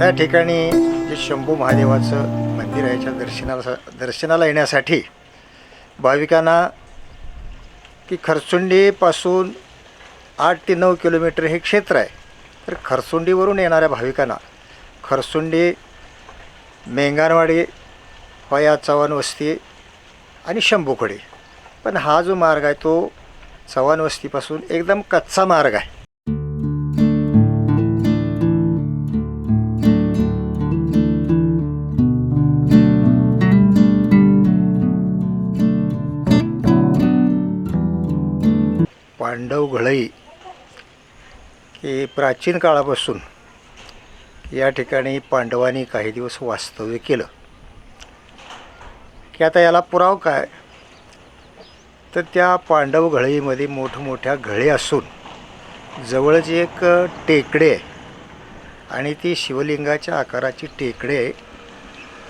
या ठिकाणी जे शंभू महादेवाचं मंदिर आहे याच्या दर्शनाला दर्शनाला येण्यासाठी भाविकांना की खरसुंडीपासून आठ ते नऊ किलोमीटर हे क्षेत्र आहे. तर खरसुंडीवरून येणाऱ्या भाविकांना खरसुंडी मेंगारवाडी पया चव्हाण वस्ती आणि शंभूकडे पण हा जो मार्ग आहे तो चव्हाण वस्तीपासून एकदम कच्चा मार्ग आहे. पांडव घळई की प्राचीन काळापासून या ठिकाणी पांडवांनी काही दिवस वास्तव्य केलं. की आता याला पुराव काय? तर त्या पांडव घळईमध्ये मोठमोठ्या घळे असून जवळच एक टेकडे आहे आणि ती शिवलिंगाच्या आकाराची टेकडे आहे.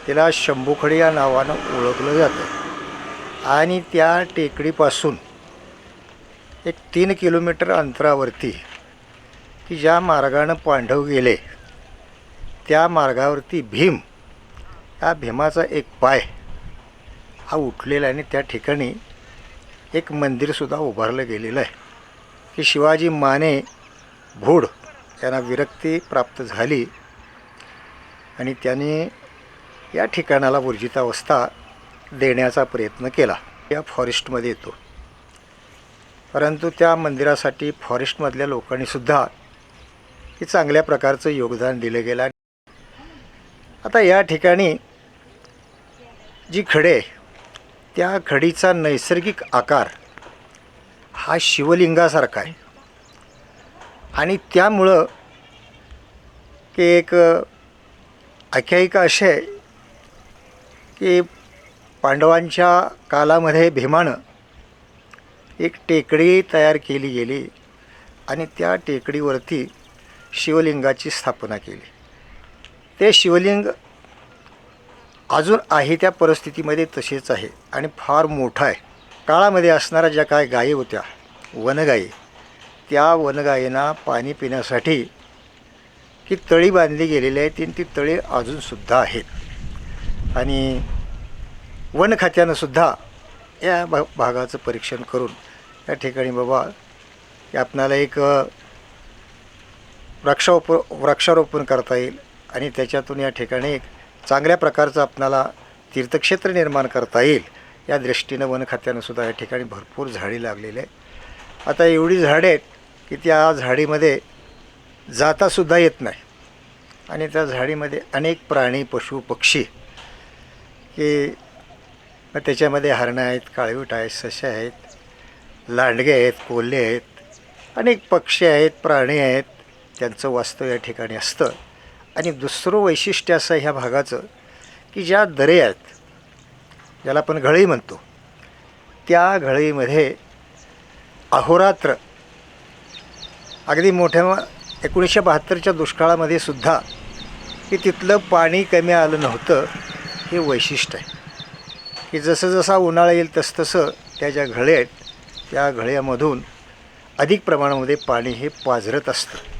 तिला शंभूखडी या नावानं ओळखलं जातं. आणि त्या टेकडीपासून एक तीन किलोमीटर अंतरावरती की ज्या मार्गानं पांडव गेले त्या मार्गावरती भीम या भीमाचा एक पाय हा उठलेला आहे आणि त्या ठिकाणी एक मंदिरसुद्धा उभारलं गेलेलं आहे. की शिवाजी माने भोड यांना विरक्ती प्राप्त झाली आणि त्याने या ठिकाणाला ऊर्जितावस्था देण्याचा प्रयत्न केला. या फॉरेस्टमध्ये येतो. परंतु त्या मंदिरासाठी फॉरेस्टमधल्या लोकांनीसुद्धा हे चांगल्या प्रकारचं योगदान दिलं गेलं. आता या ठिकाणी जी खडे आहे, त्या खडीचा नैसर्गिक आकार हा शिवलिंगासारखा आहे. आणि त्यामुळं की एक आख्यायिका अशी आहे की पांडवांच्या कालामध्ये भीमानं एक टेकडी तयार केली गेली आणि त्या टेकडीवरती शिवलिंगाची स्थापना केली. ते शिवलिंग अजून आहे त्या परिस्थितीमध्ये तसेच आहे आणि फार मोठा आहे. काळामध्ये असणाऱ्या ज्या काय गायी होत्या वनगायी त्या वनगायींना पाणी पिण्यासाठी की तळी बांधली गेलेली आहे ती ती तळी अजूनसुद्धा आहेत. आणि वन खात्यानंसुद्धा या भा भागाचं परीक्षण करून या ठिकाणी बाबा आपणाला एक वृक्षारोप वृक्षारोपण करता येईल आणि त्याच्यातून या ठिकाणी एक चांगल्या प्रकारचं आपणाला तीर्थक्षेत्र निर्माण करता येईल. या दृष्टीनं वन खात्यानंसुद्धा या ठिकाणी भरपूर झाडी लागलेली आहे आता एवढी झाडे आहेत की त्या झाडीमध्ये जातासुद्धा येत नाही. आणि त्या झाडीमध्ये अनेक प्राणी पशु पक्षी की मग त्याच्यामध्ये हरणं आहेत काळवीट आहेत ससे आहेत लांडगे आहेत कोल्हे आहेत अनेक पक्षी आहेत प्राणी आहेत. त्यांचं वास्तव या ठिकाणी असतं. आणि दुसरं वैशिष्ट्य असं ह्या भागाचं की ज्या दरे आहेत ज्याला आपण घळई म्हणतो त्या घळईमध्ये अहोरात्र अगदी मोठ्या एकोणीसशे बहात्तरच्या दुष्काळामध्ये सुद्धा की तिथलं पाणी कमी आलं नव्हतं हे वैशिष्ट्य आहे. की जसं जसा उन्हाळा येईल तसं तसं त्या ज्या घळे आहेत त्या घळ्यामधून अधिक प्रमाणामध्ये पाणी हे पाझरत असतं.